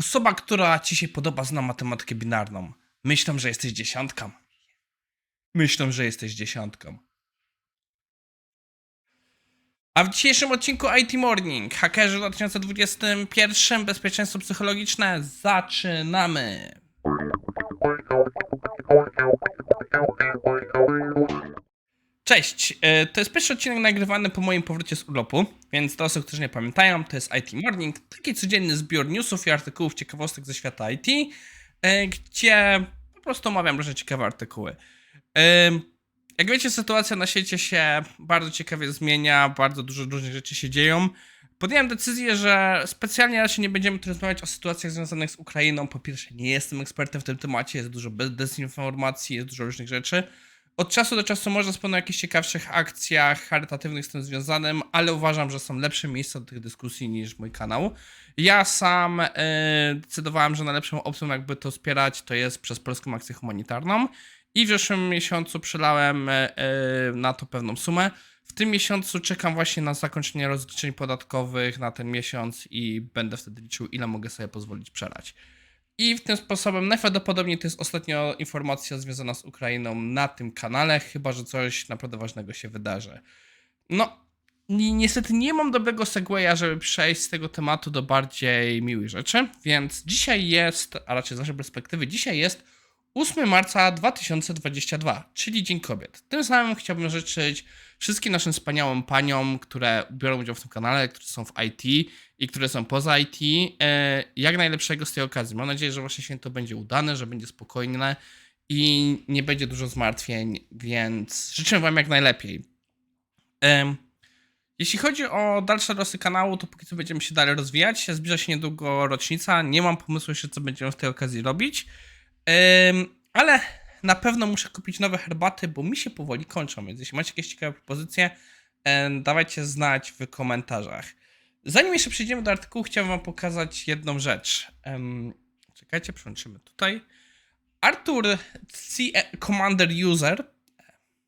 Osoba, która ci się podoba, zna matematykę binarną. Myślą, że jesteś dziesiątką. Myślą, że jesteś dziesiątką. A w dzisiejszym odcinku IT Morning, hakerzy w 2021, bezpieczeństwo psychologiczne, zaczynamy! Cześć, e, to jest pierwszy odcinek nagrywany po moim powrocie z urlopu, więc dla osób, którzy nie pamiętają, to jest IT Morning, taki codzienny zbiór newsów i artykułów, ciekawostek ze świata IT, e, gdzie po prostu omawiam różne ciekawe artykuły. E, Jak wiecie, sytuacja na świecie się bardzo ciekawie zmienia, bardzo dużo różnych rzeczy się dzieją. Podjąłem decyzję, że specjalnie raczej nie będziemy tu rozmawiać o sytuacjach związanych z Ukrainą. Po pierwsze, nie jestem ekspertem w tym temacie, jest dużo dezinformacji, jest dużo różnych rzeczy. Od czasu do czasu można wspomnieć o jakichś ciekawszych akcjach charytatywnych z tym związanym, ale uważam, że są lepsze miejsca do tych dyskusji niż mój kanał. Ja sam e, decydowałem, że najlepszą opcją, jakby to wspierać, to jest przez Polską Akcję Humanitarną. I w zeszłym miesiącu przelałem e, na to pewną sumę. W tym miesiącu czekam właśnie na zakończenie rozliczeń podatkowych na ten miesiąc i będę wtedy liczył, ile mogę sobie pozwolić przelać. I w tym sposobem najprawdopodobniej to jest ostatnia informacja związana z Ukrainą na tym kanale, chyba że coś naprawdę ważnego się wydarzy. No, ni- niestety nie mam dobrego segwaya, żeby przejść z tego tematu do bardziej miłych rzeczy, więc dzisiaj jest, a raczej z naszej perspektywy, dzisiaj jest 8 marca 2022, czyli Dzień Kobiet. Tym samym chciałbym życzyć wszystkim naszym wspaniałym paniom, które biorą udział w tym kanale, które są w IT i które są poza IT, e, jak najlepszego z tej okazji. Mam nadzieję, że wasze święto będzie udane, że będzie spokojne i nie będzie dużo zmartwień, więc życzę wam jak najlepiej. Jeśli chodzi o dalsze losy kanału, to póki co będziemy się dalej rozwijać. Zbliża się niedługo rocznica. Nie mam pomysłu jeszcze, co będziemy w tej okazji robić. Ale na pewno muszę kupić nowe herbaty, bo mi się powoli kończą, więc jeśli macie jakieś ciekawe propozycje, dawajcie znać w komentarzach. Zanim jeszcze przejdziemy do artykułu, chciałbym wam pokazać jedną rzecz. Czekajcie, przełączymy tutaj. Artur C Commander User,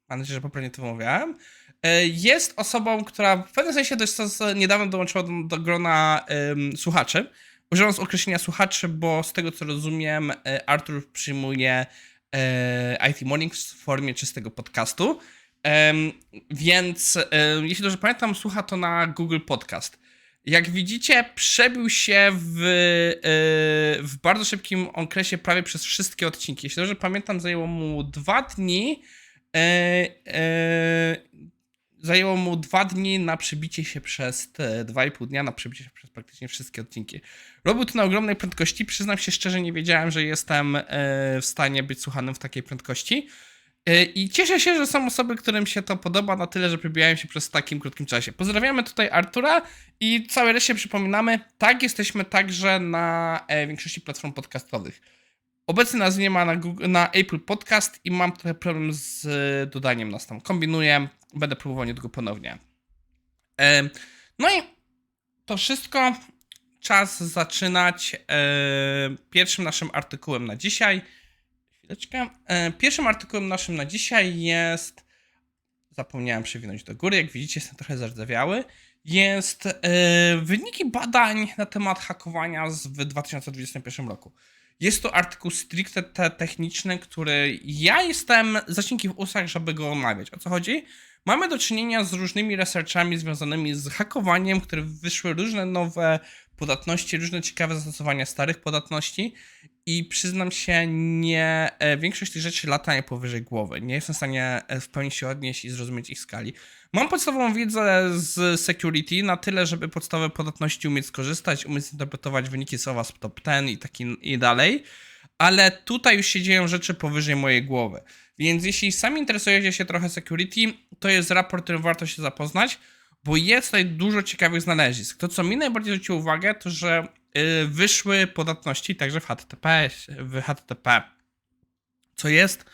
mam nadzieję, że poprawnie to wymawiałem, e, jest osobą, która w pewnym sensie dość niedawno dołączyła do, do grona em, słuchaczy. Używam określenia słuchaczy, bo z tego co rozumiem, e, Artur przyjmuje e, IT Morning w formie czystego podcastu. Więc e, jeśli dobrze pamiętam, słucha to na Google Podcast. Jak widzicie, przebił się w, w bardzo szybkim okresie prawie przez wszystkie odcinki. Jeśli dobrze pamiętam, zajęło mu dwa dni. Zajęło mu dwa dni na przebicie się przez te dwa i pół dnia, na przebicie się przez praktycznie wszystkie odcinki. Robił to na ogromnej prędkości. Przyznam się szczerze, nie wiedziałem, że jestem e, w stanie być słuchanym w takiej prędkości. E, I cieszę się, że są osoby, którym się to podoba na tyle, że przebijają się przez takim krótkim czasie. Pozdrawiamy tutaj Artura i całej reszcie przypominamy, tak, jesteśmy także na e, większości platform podcastowych. Obecnie nas nie ma na, Google, na Apple Podcast i mam trochę problem z dodaniem nas tam. Kombinuję, będę próbował niedługo ponownie. No i to wszystko. Czas zaczynać pierwszym naszym artykułem na dzisiaj. Chwileczkę. Pierwszym artykułem naszym na dzisiaj jest. Zapomniałem przewinąć do góry, jak widzicie, jestem trochę zardzewiały. Jest wyniki badań na temat hakowania w 2021 roku. Jest to artykuł stricte te techniczny, który ja jestem zacinki w usach, żeby go omawiać. O co chodzi? Mamy do czynienia z różnymi researchami związanymi z hakowaniem, które wyszły różne nowe podatności, różne ciekawe zastosowania starych podatności i przyznam się, nie, e, większość tych rzeczy lata nie powyżej głowy. Nie jestem w stanie e, w pełni się odnieść i zrozumieć ich skali. Mam podstawową wiedzę z security na tyle, żeby podstawowe podatności umieć skorzystać, umieć zinterpretować wyniki słowa z top 10 i taki i dalej, ale tutaj już się dzieją rzeczy powyżej mojej głowy. Więc jeśli sami interesujecie się trochę security, to jest raport, którym warto się zapoznać, bo jest tutaj dużo ciekawych znalezisk. To, co mi najbardziej zwróciło uwagę, to że y, wyszły podatności także w HTTP, w HTTP, co jest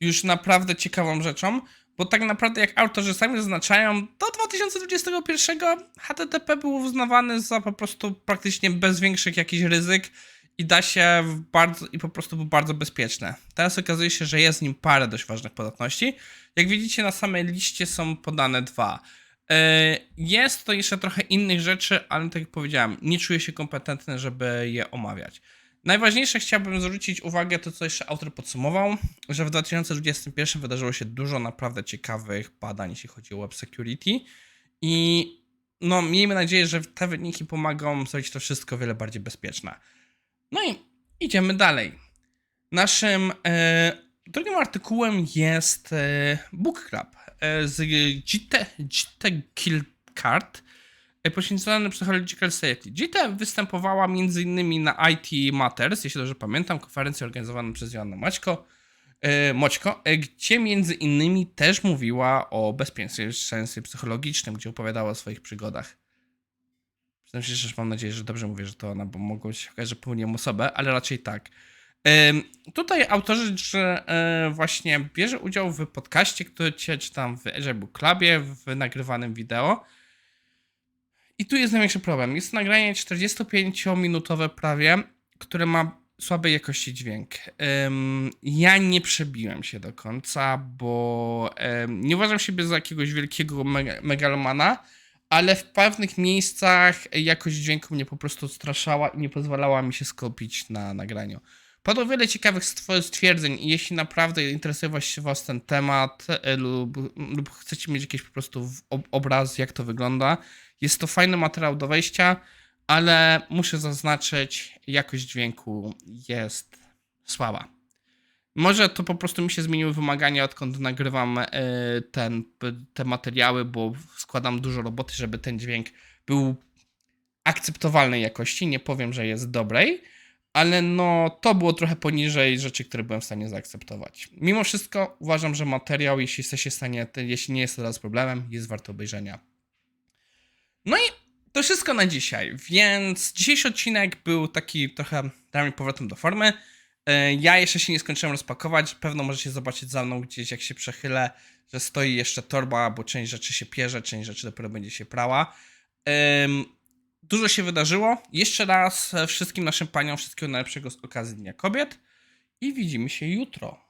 już naprawdę ciekawą rzeczą, bo tak naprawdę jak autorzy sami zaznaczają, do 2021 HTTP był uznawany za po prostu praktycznie bez większych jakichś ryzyk i da się bardzo, i po prostu był bardzo bezpieczne. Teraz okazuje się, że jest w nim parę dość ważnych podatności. Jak widzicie na samej liście są podane dwa. E, Jest to jeszcze trochę innych rzeczy, ale tak jak powiedziałem, nie czuję się kompetentny, żeby je omawiać. Najważniejsze chciałbym zwrócić uwagę to, co jeszcze autor podsumował, że w 2021 wydarzyło się dużo naprawdę ciekawych badań, jeśli chodzi o web security i no, miejmy nadzieję, że te wyniki pomogą zrobić to wszystko wiele bardziej bezpieczne. No i idziemy dalej. Naszym e, drugim artykułem jest e, Book Club e, z Gite, Gite Killcard e, poświęcony Psychological Safety. Gite występowała m.in. na IT Matters, jeśli dobrze pamiętam, konferencji organizowanej przez Joannę Maćko, e, Moćko, e, gdzie między innymi też mówiła o bezpieczeństwie psychologicznym, gdzie opowiadała o swoich przygodach. Się, że mam nadzieję, że dobrze mówię, że to ona, bo mogło się okazać, że pełniłem osobę, ale raczej tak. Tutaj autorzy, że e, właśnie bierze udział w podcaście, który cię czytam w Book Clubie, w nagrywanym wideo. I tu jest największy problem. Jest nagranie 45-minutowe prawie, które ma słabej jakości dźwięk. Ja nie przebiłem się do końca, bo nie uważam siebie za jakiegoś wielkiego mega, megalomana, ale w pewnych miejscach jakość dźwięku mnie po prostu straszała i nie pozwalała mi się skupić na nagraniu. Padło wiele ciekawych stw- stwierdzeń i jeśli naprawdę interesuje was się was ten temat e, lub, lub chcecie mieć jakiś po prostu obraz, jak to wygląda, jest to fajny materiał do wejścia, ale muszę zaznaczyć, jakość dźwięku jest słaba. Może to po prostu mi się zmieniły wymagania, odkąd nagrywam e, ten, te materiały, bo składam dużo roboty, żeby ten dźwięk był akceptowalnej jakości. Nie powiem, że jest dobrej, ale no to było trochę poniżej rzeczy, które byłem w stanie zaakceptować. Mimo wszystko uważam, że materiał, jeśli w stanie, jeśli nie jest to teraz problemem, jest wart obejrzenia. No i to wszystko na dzisiaj, więc dzisiejszy odcinek był taki trochę dałem powrotem do formy. E, Ja jeszcze się nie skończyłem rozpakować. Pewno możecie zobaczyć za mną gdzieś, jak się przechylę, że stoi jeszcze torba, bo część rzeczy się pierze, część rzeczy dopiero będzie się prała. Dużo się wydarzyło. Jeszcze raz e, wszystkim naszym paniom wszystkiego najlepszego z okazji Dnia Kobiet i widzimy się jutro.